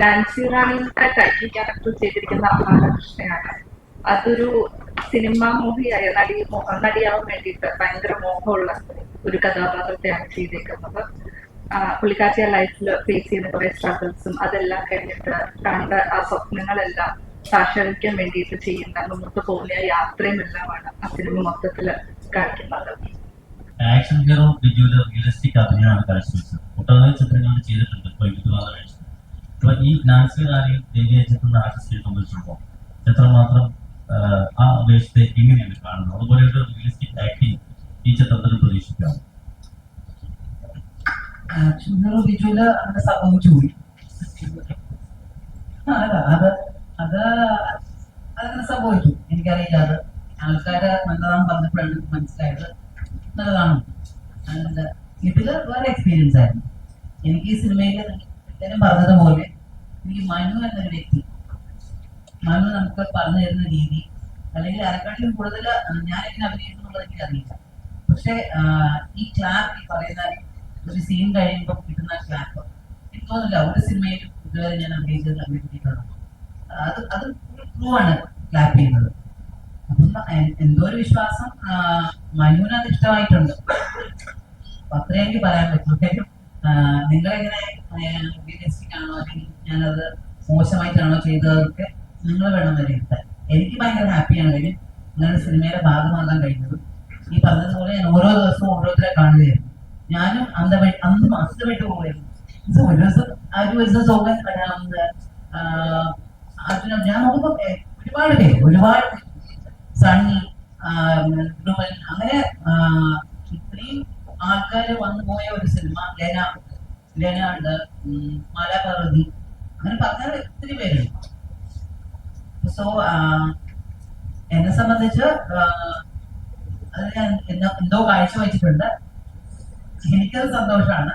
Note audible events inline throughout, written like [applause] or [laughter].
Nancy title character ചെയ്തിരിക്കുന്ന ബാലകൃഷ്ണയാണ് അതൊരു cinema മോഹിയായ നടി നടിയാവാൻ വേണ്ടിയിട്ട് ഭയങ്കര മോഹമുള്ള ഒരു കഥാപാത്രത്തെയാണ് ചെയ്തേക്കുന്നത്. പുള്ളിക്കാരി ആ ലൈഫിൽ ഫേസ് ചെയ്യുന്ന കുറെ സ്ട്രഗിൾസും അതെല്ലാം കഴിഞ്ഞിട്ട് കണ്ട ആ സ്വപ്നങ്ങളെല്ലാം സാക്ഷാത്കരിക്കാൻ വേണ്ടിയിട്ട് ചെയ്യുന്ന മുന്നോട്ട് പോകുന്ന യാത്രയും എല്ലാമാണ് ആ സിനിമ മൊത്തത്തിൽ കാണിക്കുന്നത്. ആക്ഷൻ ഹീറോ റിയലിസ്റ്റിക് അഭിനയമാണ് കാഴ്ചവെച്ചത്. ഒട്ടനവധി ചിത്രങ്ങൾ ചെയ്തിട്ടുണ്ട്. ഇപ്പൊ ഈ നാൻസി റാണി ദേവിയെ ചിത്രം ആർട്ടിസ്റ്റിനെ സംബന്ധിച്ചിടത്തോളം എത്രമാത്രം ആ വേഷത്തെ എങ്ങനെയാണ് കാണുന്നത്? അതുപോലെ ഒരു റിയലിസ്റ്റിക് ആക്ടിങ് ഈ ചിത്രത്തിന് പ്രതീക്ഷിക്കാം ബിജുവിൽ അങ്ങനെ സംഭവിച്ചു പോയി അത് അത് അതങ്ങനെ സംഭവിച്ചു? എനിക്കറിയില്ല അത് ആൾക്കാര് നല്ലതാണെന്ന് പറഞ്ഞപ്പോഴാണ് മനസ്സിലായത്. നല്ലതാണ്. ഇതിൽ വേറെ എക്സ്പീരിയൻസ് ആയിരുന്നു. എനിക്ക് ഈ സിനിമയിൽ പറഞ്ഞതുപോലെ എനിക്ക് മനു എന്നൊരു വ്യക്തി. മനു നമുക്ക് പറഞ്ഞു തരുന്ന രീതി. അല്ലെങ്കിൽ അരക്കാട്ടിലും കൂടുതൽ ഞാൻ എങ്ങനെ അഭിനയിക്കുന്നുള്ളത് എനിക്ക് അറിയില്ല. പക്ഷെ ഈ ക്ലാപ്പ് ഈ പറയുന്ന ഒരു സീൻ കഴിയുമ്പോൾ കിട്ടുന്ന ക്ലാപ്പ് എനിക്ക് തോന്നില്ല ഒരു സിനിമയിലും ഇതുവരെ ഞാൻ അഭിനയിച്ചത് അഭിനയിച്ചിട്ടുണ്ട് അത് അത് ട്രൂ ആണ് ക്ലാപ്പ് ചെയ്യുന്നത്. അപ്പം എന്തോ ഒരു വിശ്വാസം മനുവിന് അത് ഇഷ്ടമായിട്ടുണ്ട്. അത്രേ എനിക്ക് പറയാൻ പറ്റും. [laughs] നിങ്ങളെങ്ങനെ ആണോ അല്ലെങ്കിൽ ഞാനത് മോശമായിട്ടാണോ ചെയ്തതൊക്കെ നിങ്ങൾ വേണം വിലയിരുത്താൻ. എനിക്ക് ഭയങ്കര ഹാപ്പിയാണ് കാര്യം നിങ്ങളുടെ സിനിമയുടെ ഭാഗമാകാൻ കഴിഞ്ഞത്. ഈ പറഞ്ഞതുപോലെ ഞാൻ ഓരോ ദിവസവും ഓരോരുത്തരെ കാണുകയായിരുന്നു. ഞാനും അന്ധമായി അന്ന് അന്ധമായിട്ട് പോകുമായിരുന്നു ഒരു ദിവസം ആ ഒരു ദിവസം സോകൻ അർജുന ഞാൻ നോക്കുമ്പോ ഒരുപാട് പേര് ഒരുപാട് സണ്ണി അങ്ങനെ ഇത്രയും ആൾക്കാർ വന്നു പോയ ഒരു സിനിമ ലെന ലെന ഉണ്ട്. മാലാപാർവതി അങ്ങനെ പറഞ്ഞ ഒത്തിരി പേരുണ്ട്. സോ എന്നെ സംബന്ധിച്ച് അത് ഞാൻ എന്തോ- എന്തോ കാഴ്ച വെച്ചിട്ടുണ്ട്. എനിക്കത് സന്തോഷമാണ്.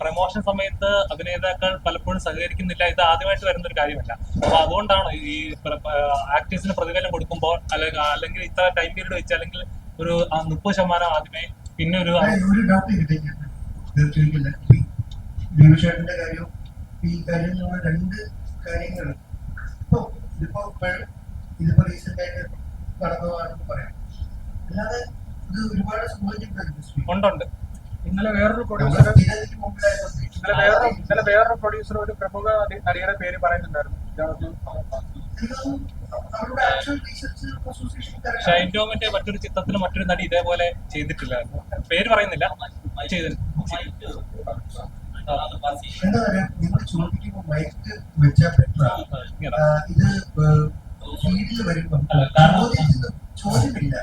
പ്രമോഷൻ സമയത്ത് അഭിനേതാക്കൾ പലപ്പോഴും സഹകരിക്കുന്നില്ല. ഇത് ആദ്യമായിട്ട് വരുന്ന ഒരു കാര്യമല്ല. അപ്പൊ അതുകൊണ്ടാണ് ഈ ആക്ടേഴ്സിന് പ്രതിഫലം കൊടുക്കുമ്പോൾ അല്ലെങ്കിൽ അല്ലെങ്കിൽ ഇത്ര ടൈം പീരീഡ് വെച്ച് അല്ലെങ്കിൽ ഒരു മുപ്പത് ശതമാനം ആദ്യമേ പിന്നെ ഒരു ഭീമശേട്ടന്റെ കാര്യവും ഈ കാര്യം എന്ന് രണ്ട് കാര്യങ്ങൾ ഇപ്പൊ ഇതിപ്പോ ഇപ്പോഴും ഇതിപ്പോ റീസെന്റ് ആയിട്ട് നടന്നതാണെന്ന് പറയാം. അല്ലാതെ ഇത് ഒരുപാട് സംഭവിച്ചിട്ടുണ്ട് ഇന്നലെ വേറൊരു പ്രൊഡ്യൂസർ ഇന്നലെ വേറൊരു ഇന്നലെ വേറൊരു പ്രൊഡ്യൂസർ ഒരു പ്രമുഖ നടി- നടിയുടെ പേര് പറയുന്നുണ്ടായിരുന്നു. ഷൈൻ ടോമിന്റെ മറ്റൊരു ചിത്രത്തിൽ മറ്റൊരു നടി ഇതേപോലെ ചെയ്തിട്ടില്ലായിരുന്നു. പേര് പറയുന്നില്ല. ചെയ്തിട്ടുണ്ട് നിങ്ങൾ ചോദിക്കുമ്പോൾ മൈക്ക് വെച്ചാൽ. ഇത് ഫീൽഡിൽ ചോദ്യത്തിന് ചോദ്യമില്ല.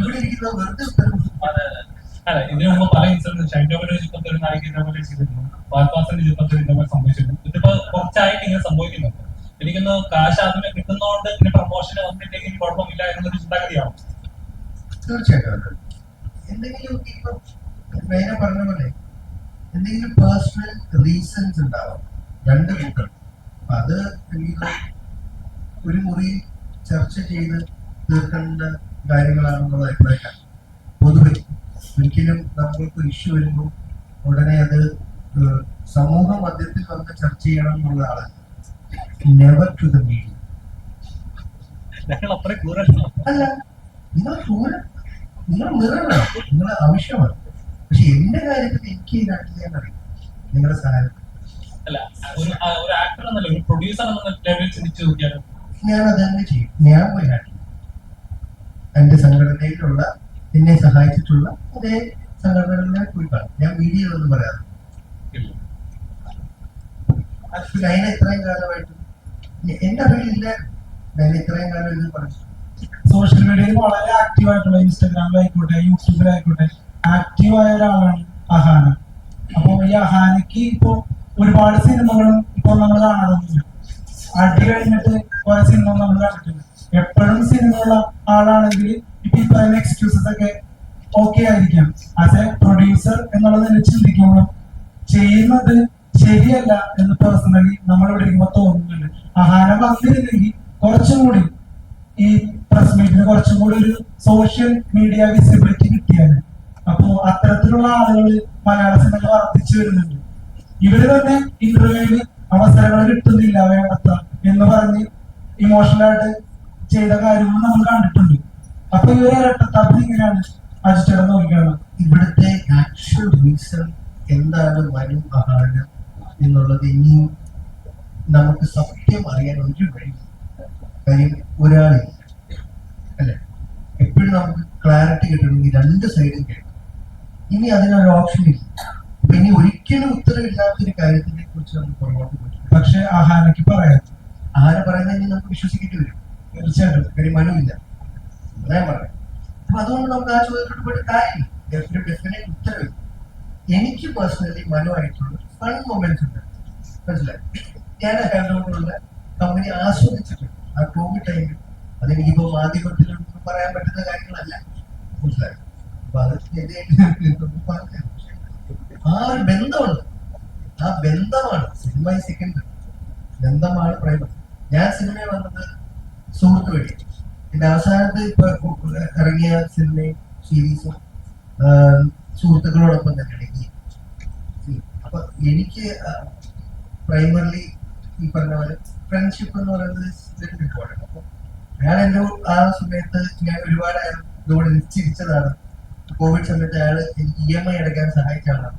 ഇവിടെ ഇരിക്കുന്ന വെറുതെ അല്ല ഇതിനു മുമ്പ് പല ഇൻസിഡന്റ് ഷൈൻ ടോമിന്റെ ചിത്രത്തിൽ ഒരു നായിക ഇതേപോലെ ചെയ്തിരുന്നു. വാൽപാസിന്റെ ചിത്രത്തിൽ ഇതേപോലെ സംഭവിച്ചിട്ടുണ്ട് ഇതിപ്പോ കുറച്ചായിട്ട് ഇങ്ങനെ സംഭവിക്കുന്നുണ്ട്. എനിക്കൊന്ന് കാശ് കിട്ടുന്നതുകൊണ്ട് പിന്നെ പ്രൊമോഷന് വന്നില്ലെങ്കിൽ കുഴപ്പമില്ല എന്നൊരു ചിന്താഗതിയാണ് തീർച്ചയായിട്ടും. എന്തെങ്കിലും ഇപ്പൊ പറഞ്ഞ പോലെ എന്തെങ്കിലും പേഴ്സണൽ റീസൺസ് ഉണ്ടാവും. രണ്ട് കൂട്ടർ അപ്പൊ അത് എന്തെങ്കിലും ഒരു മുറി ചർച്ച ചെയ്ത് തീർക്കേണ്ട കാര്യങ്ങളാണെന്നുള്ള അഭിപ്രായമാണ് പൊതുവെ ഒരിക്കലും നമ്മൾക്ക് ഇഷ്യൂ വരുമ്പോൾ ഉടനെ അത് സമൂഹ മധ്യത്തിൽ വന്ന് ചർച്ച ചെയ്യണം എന്നുള്ള ആളല്ല. നെവർ ടു ദ മീഡിയ അല്ല നിങ്ങൾ നിങ്ങൾ മിററാണ് നിങ്ങളെ ആവശ്യമാണ്. പക്ഷെ എന്റെ കാര്യത്തിൽ എനിക്ക് ഈ നാട്ടിൽ ഞാൻ അറിയാം. നിങ്ങളുടെ സഹായം. അല്ല ഒരു ആക്ടർ എന്നല്ല ഒരു പ്രൊഡ്യൂസർ എന്ന ലെവലിൽ ചിന്തിച്ചു നോക്കിയാലും? ഞാൻ അതന്നെ ചെയ്യും. ഞാൻ പോയി നാട്ടിൽ. എന്റെ സംഘടനയിലുള്ള എന്നെ സഹായിച്ചിട്ടുള്ള അതേ സംഘടനകളിലെ പോയി കാണും. ഞാൻ മീഡിയ ഒന്നും പിന്നെ അതിനെ ഇത്രയും കാലമായിട്ട് എന്റെ അറിയില്ല ഞാൻ ഇത്രയും കാലം ഇത് പറഞ്ഞു സോഷ്യൽ മീഡിയയിൽ വളരെ ആക്റ്റീവ് ആയിട്ടുള്ള ഇൻസ്റ്റാഗ്രാമിലായിക്കോട്ടെ യൂട്യൂബിലായിക്കോട്ടെ ആക്റ്റീവ് ആയ ഒരാളാണ് അഹാന. അപ്പൊ ഈ അഹാനക്ക് ഇപ്പൊ ഒരുപാട് സിനിമകളും ഇപ്പൊ നമ്മൾ കാണാറൊന്നുമില്ല അടി കഴിഞ്ഞിട്ട് കുറെ സിനിമ നമ്മൾ കണ്ടിട്ടില്ല. എപ്പോഴും സിനിമയുള്ള ആളാണെങ്കിൽ ഇപ്പൊ ഈ എക്സ്ക്യൂസസ് ഒക്കെ ഓക്കെ ആയിരിക്കാം. ആസ് എ പ്രൊഡ്യൂസർ എന്നുള്ളത് തന്നെ ചിന്തിക്കുമ്പോൾ ചെയ്യുന്നത് ശരിയല്ല എന്ന് പേഴ്സണലി നമ്മളിവിടെ ഇരിക്കുമ്പോൾ തോന്നുന്നുണ്ട്. ആഹാരം വന്നിരുന്നെങ്കിൽ കുറച്ചും കൂടി ഈ പ്രസ് മീറ്റിന് കുറച്ചും കൂടി ഒരു സോഷ്യൽ മീഡിയ വിസിബിലിറ്റി കിട്ടിയാണ് അപ്പോ അത്തരത്തിലുള്ള ആളുകൾ മലയാള സിനിമയിൽ വർദ്ധിച്ചു വരുന്നുണ്ട്. ഇവർ തന്നെ ഇന്റർവ്യൂവിന് അവസരങ്ങൾ കിട്ടുന്നില്ല വേണ്ടത്ര എന്ന് പറഞ്ഞ് ഇമോഷണലായിട്ട് ചെയ്ത കാര്യങ്ങൾ നമ്മൾ കണ്ടിട്ടുണ്ട്. അപ്പൊ ഇവരെ ഇരട്ടത്താപ്പ് ഇങ്ങനെയാണ് അജിറ്റ് നോക്കിയാണ് ഇവിടുത്തെ ആക്ച്വൽ റീസൺ എന്താണ് വരും അഹാന എന്നുള്ളത് ഇനിയും നമുക്ക് സത്യം അറിയാൻ ഒരു വഴി കാര്യം ഒരാളില്ല. അല്ലെ? എപ്പോഴും നമുക്ക് ക്ലാരിറ്റി കിട്ടണമെങ്കിൽ രണ്ട് സൈഡും കേൾക്കണം. ഇനി അതിനൊരു ഓപ്ഷൻ ഇല്ല. ഇനി ഒരിക്കലും ഉത്തരവില്ലാത്തൊരു കാര്യത്തിനെ കുറിച്ച് നമ്മൾ പുറകോട്ട് പോയിട്ടില്ല പക്ഷെ ആഹാരക്ക് പറയാം. ആഹാര പറയുന്നത് ഇനി നമുക്ക് വിശ്വസിക്കേണ്ടി വരും. തീർച്ചയായിട്ടും. കാര്യം മനുവില്ല. അതാ പറയാം അപ്പൊ അതുകൊണ്ട് നമുക്ക് ആ ചോദ്യത്തോട് പോയിട്ട് കാര്യമില്ല. ഉത്തരവില്ല. എനിക്ക് പേഴ്സണലി മനുവായിട്ടുള്ള ഫൺ മൊമെന്റ്സ് ഉണ്ട്. മനസ്സിലായി? ഞാൻ അയാളോടുള്ള കമ്പനി ആസ്വദിച്ചിട്ടുണ്ട്. ആ കോവിഡ് ടൈമിൽ അതെനിക്കിപ്പോ മാധ്യമത്തിലൊന്നും പറയാൻ പറ്റുന്ന കാര്യങ്ങളല്ല. മനസ്സിലായി? ആ ഒരു ബന്ധമുണ്ട്. ആ ബന്ധമാണ് സിനിമ സെക്കൻഡ് ബന്ധമാണ് പ്രൈമറി ഞാൻ സിനിമയെ വന്നത് സുഹൃത്ത് വേണ്ടി എന്റെ അവസാനത്ത് ഇപ്പൊ ഇറങ്ങിയ സിനിമയും സീരീസും സുഹൃത്തുക്കളോടൊപ്പം തന്നെ ഈ അപ്പൊ എനിക്ക് പ്രൈമറിലി ഈ പറഞ്ഞ പോലെ ഫ്രണ്ട്ഷിപ്പ് എന്ന് പറയുന്നത് ഇമ്പോർട്ടന്റ് അപ്പൊ ഞാൻ എന്റെ ആ സമയത്ത് ഞാൻ ഒരുപാട് ഇതോടെ ചിരിച്ചതാണ്. കോവിഡ് സമയത്ത് അയാൾ ഇ എം ഐ അടയ്ക്കാൻ സഹായിച്ച ആളാണ്